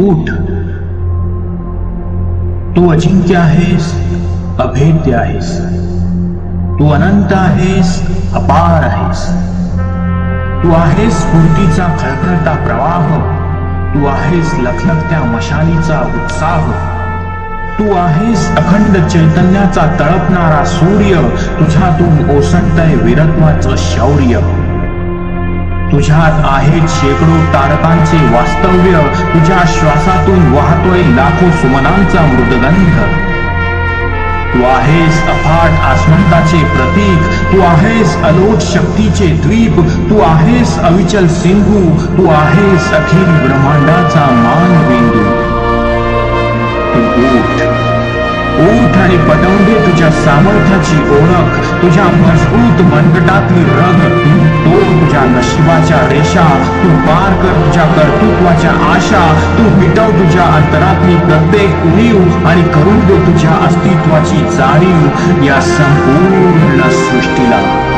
उठ तू अजिंक्य आहेस अभेद्य आहेस। तू अनंत आहेस अपार आहेस। तू आहेस स्फूर्तीचा खळखळता प्रवाह। तू आहेस लखलखत्या मशालीचा उत्साह। तू आहेस अखंड चैतन्याचा तळपणारा सूर्य। तुझ्यातून ओसंतय वीरत्वाचं शौर्य। तुझ्यात आहेत शेकडो तारकांचे वास्तव्य. तुझ्या श्वासातून वाहतोय लाखो सुमनांचा मृदगंध. तू आहेस अफाट आसमंताचे प्रतीक. तू आहेस अलोट शक्तीचे द्वीप. तू आहेस अविचल सिंधू. तू आहेस अखिल ब्रह्मांडाचा मानबिंदू. तू ऊठ. आणि पटवून दे तुझ्या सामर्थ्याची ओळख. तुझ्या मजबूत मनगटातली रग. तुझ्या नशिबाच्या रेषा तू पार कर तुझ्या कर्तृत्वाच्या आशा तू मिटव तुझ्या अंतरातली प्रत्येक उणीव आणि करून दे तुझ्या अस्तित्वाची जाणीव या संपूर्ण सृष्टीला.